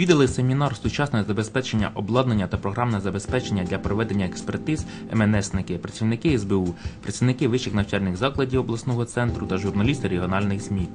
Відвідали семінар сучасне забезпечення обладнання та програмне забезпечення для проведення експертиз МНСники, працівники СБУ, працівники вищих навчальних закладів обласного центру та журналісти регіональних ЗМІ.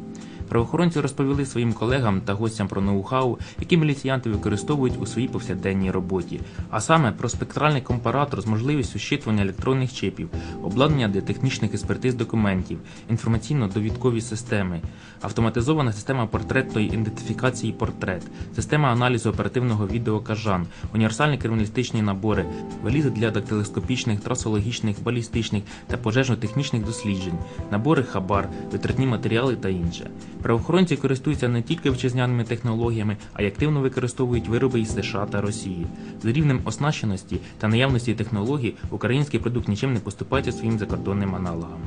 Правоохоронці розповіли своїм колегам та гостям про ноу-хау, які міліціянти використовують у своїй повсякденній роботі, а саме про спектральний компаратор з можливістю щитування електронних чипів, обладнання для технічних експертиз документів, інформаційно-довідкові системи, автоматизована система портретної ідентифікації портрет, система аналізу оперативного відео кажан, універсальні криміналістичні набори, валізи для дактилоскопічних, трасологічних, балістичних та пожежно-технічних досліджень, набори хабар, витратні матеріали та інше. Правоохоронці користуються не тільки вітчизняними технологіями, а й активно використовують вироби із США та Росії. З рівнем оснащеності та наявності технологій український продукт нічим не поступається своїм закордонним аналогам.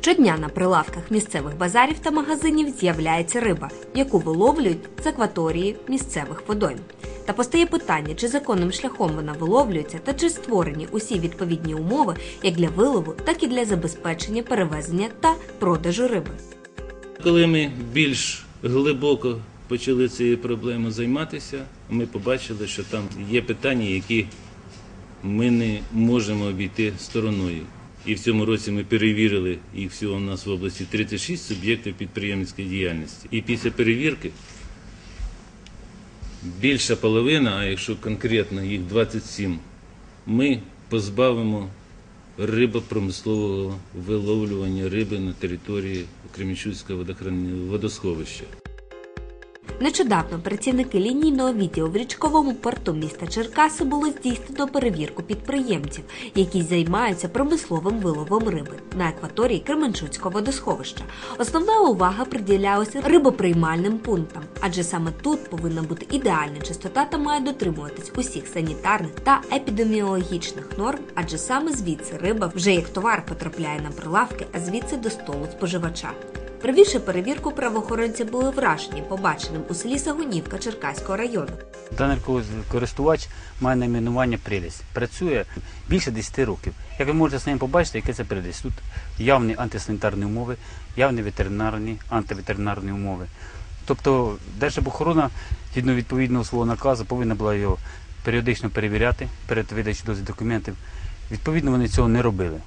Щодня на прилавках місцевих базарів та магазинів з'являється риба, яку виловлюють з акваторії місцевих водойм. Та постає питання, чи законним шляхом вона виловлюється, та чи створені усі відповідні умови як для вилову, так і для забезпечення перевезення та продажу риби. Коли ми більш глибоко почали цією проблемою займатися, ми побачили, що там є питання, які ми не можемо обійти стороною. І в цьому році ми перевірили їх всього у нас в області 36 суб'єктів підприємницької діяльності. І після перевірки більша половина, а якщо конкретно їх 27, ми позбавимо рибопромислового виловлювання риби на території Кремінчуцького водосховища. Нещодавно працівники лінійного відділу в річковому порту міста Черкаси було здійснено перевірку підприємців, які займаються промисловим виловом риби на акваторії Кременчуцького водосховища. Основна увага приділялася рибоприймальним пунктам, адже саме тут повинна бути ідеальна чистота та має дотримуватись усіх санітарних та епідеміологічних норм, адже саме звідси риба вже як товар потрапляє на прилавки, а звідси до столу споживача. Провівши перевірку, правоохоронці були вражені побаченим у селі Сагунівка Черкаського району. Даний користувач має найменування прелість. Працює більше 10 років. Як ви можете самі побачити, яке це прелість. Тут явні антисанітарні умови, явні ветеринарні, антиветеринарні умови. Тобто Держбохорона, згідно відповідного свого наказу, повинна була його періодично перевіряти перед видачею дозвіл документів. Відповідно, вони цього не робили,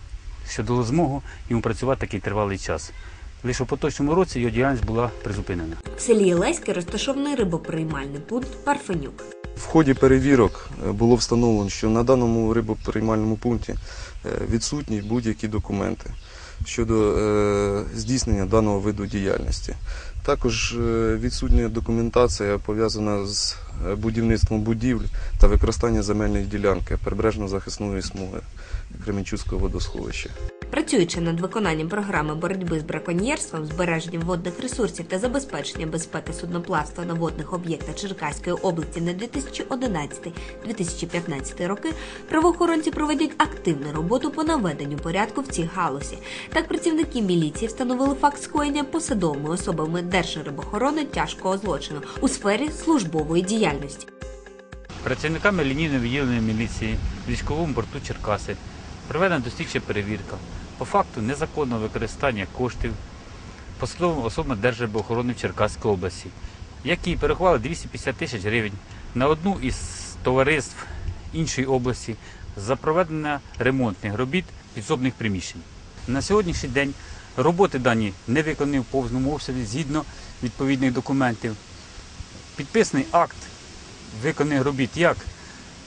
що дало змогу йому працювати такий тривалий час. Лише у поточному році його діяльність була призупинена. В селі Єлеське розташований рибоприймальний пункт Парфенюк. В ході перевірок е, було встановлено, що на даному рибоприймальному пункті е, відсутні будь-які документи щодо е, здійснення даного виду діяльності. Також відсутня документація пов'язана з будівництвом будівль та використання земельної ділянки прибережно-захисної смуги Кременчуцького водосховища. Працюючи над виконанням програми боротьби з браконьєрством, збереженням водних ресурсів та забезпеченням безпеки судноплавства на водних об'єктах Черкаської області на 2011-2015 роки, правоохоронці проводять активну роботу по наведенню порядку в цій галузі. Так, працівники міліції встановили факт скоєння посадовими особами Держрибохорони тяжкого злочину у сфері службової діяльності. Працівниками лінійного відділення міліції в військовому порту Черкаси проведена дослідча перевірка по факту незаконного використання коштів посадовими особами Держрибоохорони в Черкаській області, які переховали 250 тисяч гривень на одну із товариств іншої області за проведення ремонтних робіт підсобних приміщень. На сьогоднішній день роботи дані не виконані в повному обсязі згідно відповідних документів. Підписаний акт виконаних робіт як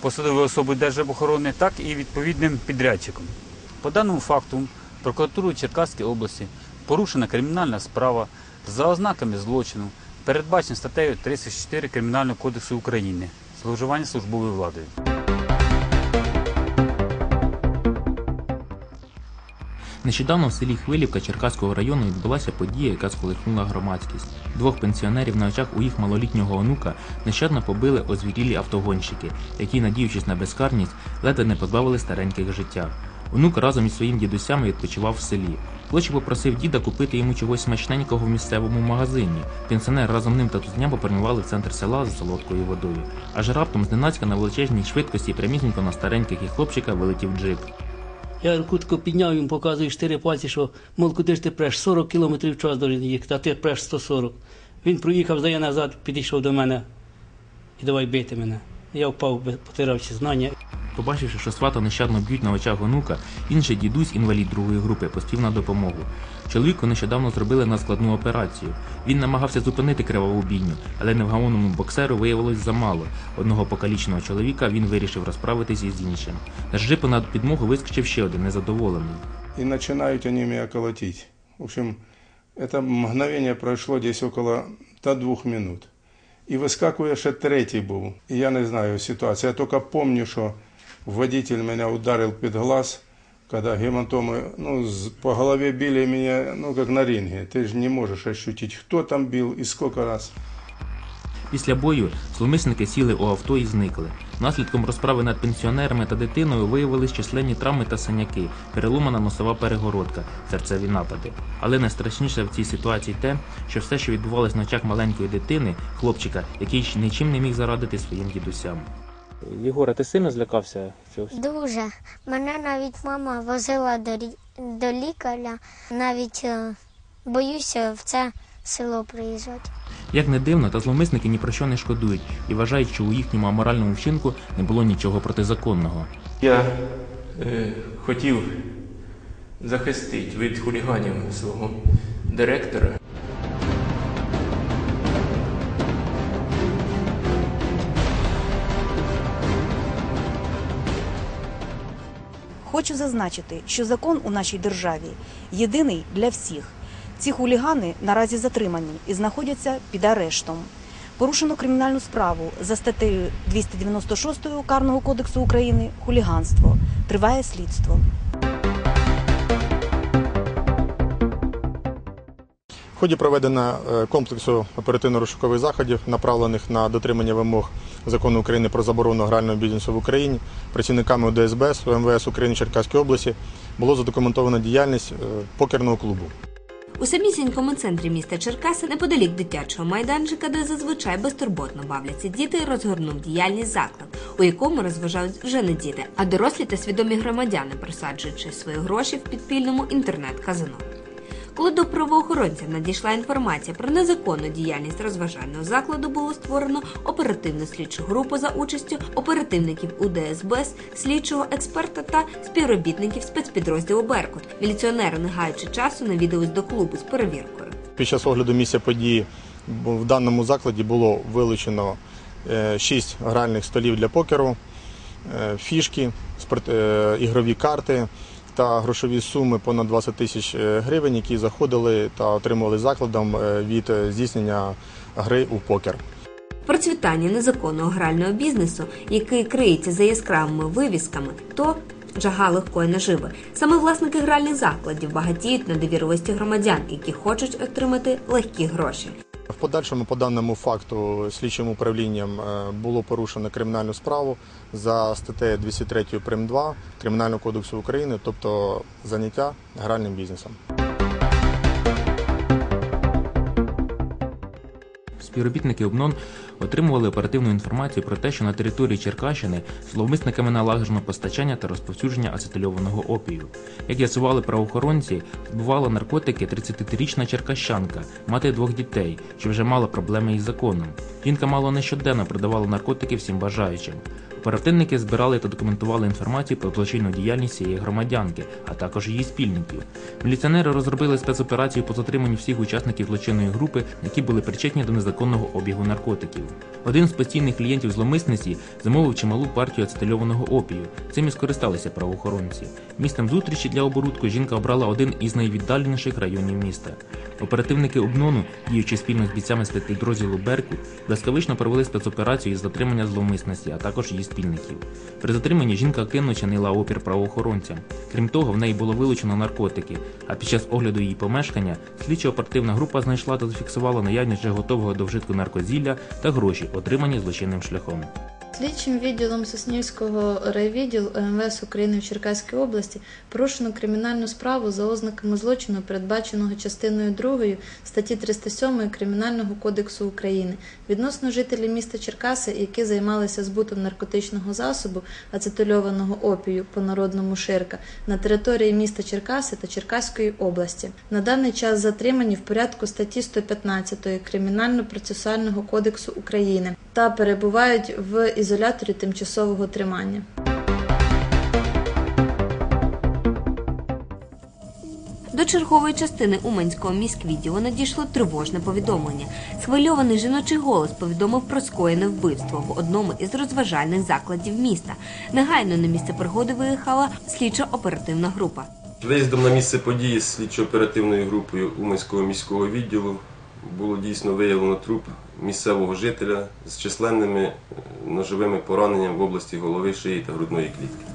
посадовою особою Держрибохорони, так і відповідним підрядчиком. По даному факту прокуратурою Черкаської області порушена кримінальна справа за ознаками злочину, передбачена статтею 34 Кримінального кодексу України зловживання службовою владою. Нещодавно в селі Хвилівка Черкаського району відбулася подія, яка сколихнула громадськість. Двох пенсіонерів на очах у їх малолітнього онука нещадно побили озвірілі автогонщики, які, надіючись на безкарність, ледве не позбавили стареньких життя. Онук разом із своїм дідусями відпочивав в селі. Хлопчик попросив діда купити йому чогось смачненького в місцевому магазині. Пенсіонер разом ним та тузня попрямували в центр села за солодкою водою. Аж раптом зненацька на величезній швидкості прямісінько на стареньких і хлопчика вилетів джип. Я кутко підняв йому, показую чотири пальці, що мол, куди ж ти преш? 40 кілометрів в час должен їхати, а ти преш 140. Він проїхав, здає назад, підійшов до мене і давай бити мене. Я впав, потирав всі знання. Побачивши, що свата нещадно б'ють на очах онука, інший дідусь, інвалід другої групи, поспів на допомогу. Чоловіку нещодавно зробили надскладну операцію. Він намагався зупинити криваву бійню, але невгамовному боксеру виявилось замало. Одного покаліченого чоловіка він вирішив розправитись із іншим. На джипу на підмогу вискочив ще один незадоволений. и начинают они меня колотить. В общем, это мгновение прошло десь около до двух минут. І вискакує ще третій був. І я не знаю ситуацію. Я тільки пам'ятаю, що водитель мене ударив під глаз, когда гематомы, ну, по голове били меня, ну, как на ринге. Ты же не можешь ощутить, кто там бил и сколько раз. Після бою зловмисники сіли у авто і зникли. Наслідком розправи над пенсіонерами та дитиною виявились численні травми та синяки, переломана носова перегородка, серцеві напади. Але найстрашніше в цій ситуації те, що все, що відбувалось на очах маленької дитини, хлопчика, який нічим не міг зарадити своїм дідусям. Єгора, ти сильно злякався цього? Дуже. Мене навіть мама возила до, рі- до лікаря. Навіть е, боюся в це село приїжджати. Як не дивно, та зловмисники ні про що не шкодують і вважають, що у їхньому аморальному вчинку не було нічого протизаконного. Я е, хотів захистити від хуліганів свого директора. Хочу зазначити, що закон у нашій державі єдиний для всіх. Ці хулігани наразі затримані і знаходяться під арештом. Порушено кримінальну справу за статтею 296 Карного кодексу України хуліганство. Триває слідство. В ході проведення е, комплексу оперативно-розшукових заходів, направлених на дотримання вимог закону України про заборону грального бізнесу в Україні, працівниками ОДСБС МВС України Черкаської області було задокументовано діяльність е, покерного клубу. У самісінькому центрі міста Черкаси, неподалік дитячого майданчика, де зазвичай безтурботно бавляться діти, розгорнув діяльність заклад, у якому розважають вже не діти, а дорослі та свідомі громадяни, просаджуючи свої гроші в підпільному інтернет-казино. Коли до правоохоронців надійшла інформація про незаконну діяльність розважального закладу, було створено оперативну слідчу групу за участю оперативників УДСБС, слідчого експерта та співробітників спецпідрозділу Беркут. Міліціонери, не гаючи часу, навідались до клубу з перевіркою. Під час огляду місця події в даному закладі було вилучено 6 гральних столів для покеру, е, фішки, е, ігрові карти та грошові суми понад 20 тисяч е, гривень, які заходили та отримували закладом е, від е, здійснення гри у покер. Процвітання незаконного грального бізнесу, який криється за яскравими вивісками, то жага легкої наживи. Саме власники гральних закладів багатіють на довірливості громадян, які хочуть отримати легкі гроші. Подальшому по даному факту слідчим управлінням е, було порушено кримінальну справу за статтею 203 прим 2 Кримінального кодексу України, тобто заняття гральним бізнесом. Співробітники ОБНОН отримували оперативну інформацію про те, що на території Черкащини зловмисниками налагоджено постачання та розповсюдження ацетильованого опію. Як з'ясували правоохоронці, збувала наркотики 33-річна черкащанка, мати двох дітей, що вже мала проблеми із законом. Жінка мало не щоденно продавала наркотики всім бажаючим. Оперативники збирали та документували інформацію про злочинну діяльність цієї громадянки, а також її спільників. Міліціонери розробили спецоперацію по затриманню всіх учасників злочинної групи, які були причетні до незаконного обігу наркотиків. Один з постійних клієнтів зломисниці замовив чималу партію ацетильованого опію. Цим і скористалися правоохоронці. Містом зустрічі для оборудку жінка обрала один із найвіддаленіших районів міста. Оперативники обнону, діючи спільно з бійцями спецпідрозділу Беркут, блискавично провели спецоперацію із затримання зловмисності, а також її спільників. При затриманні жінка активно чинила опір правоохоронцям. Крім того, в неї було вилучено наркотики. А під час огляду її помешкання слідчо-оперативна група знайшла та зафіксувала наявність вже готового до вжитку наркозілля та гроші, отримані злочинним шляхом. Слідчим відділом Соснівського райвідділу МВС України в Черкаській області порушено кримінальну справу за ознаками злочину, передбаченого частиною 2 статті 307 Кримінального кодексу України відносно жителів міста Черкаси, які займалися збутом наркотичного засобу ацетильованого опію по народному ширка на території міста Черкаси та Черкаської області. На даний час затримані в порядку статті 115 Кримінально-процесуального кодексу України та перебувають в ізоляторі тимчасового тримання. До чергової частини Уманського міськвідділу надійшло тривожне повідомлення. Схвильований жіночий голос повідомив про скоєне вбивство в одному із розважальних закладів міста. Негайно на місце пригоди виїхала слідчо-оперативна група. Виїздом на місце події з слідчо-оперативною групою Уманського міського відділу було дійсно виявлено труп місцевого жителя з численними е, ножовими пораненнями в області голови, шиї та грудної клітки.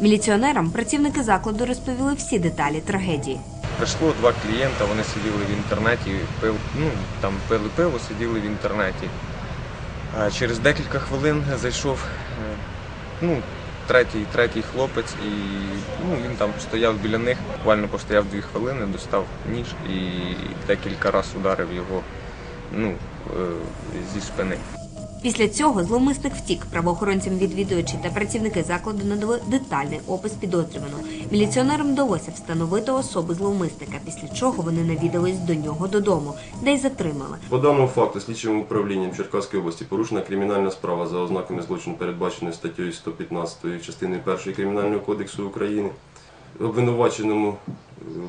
Міліціонерам працівники закладу розповіли всі деталі трагедії. Прийшло два клієнта, вони сиділи в інтернеті, пив, ну, там пили пиво, сиділи в інтернеті. А через декілька хвилин зайшов е, ну, третій, третій хлопець, і ну, він там стояв біля них, буквально постояв дві хвилини, достав ніж і декілька разів ударив його ну, е, зі спини. Після цього зловмисник втік. Правоохоронцям відвідувачі та працівники закладу надали детальний опис підозрюваного. Міліціонерам вдалося встановити особу зловмисника, після чого вони навідались до нього додому, де й затримали. По даному факту слідчим управлінням Черкаської області порушена кримінальна справа за ознаками злочину, передбаченої статтею 115 частини 1 Кримінального кодексу України. Обвинуваченому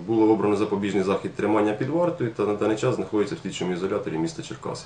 було обрано запобіжний захід тримання під вартою та на даний час знаходиться в слідчому ізоляторі міста Черкаси.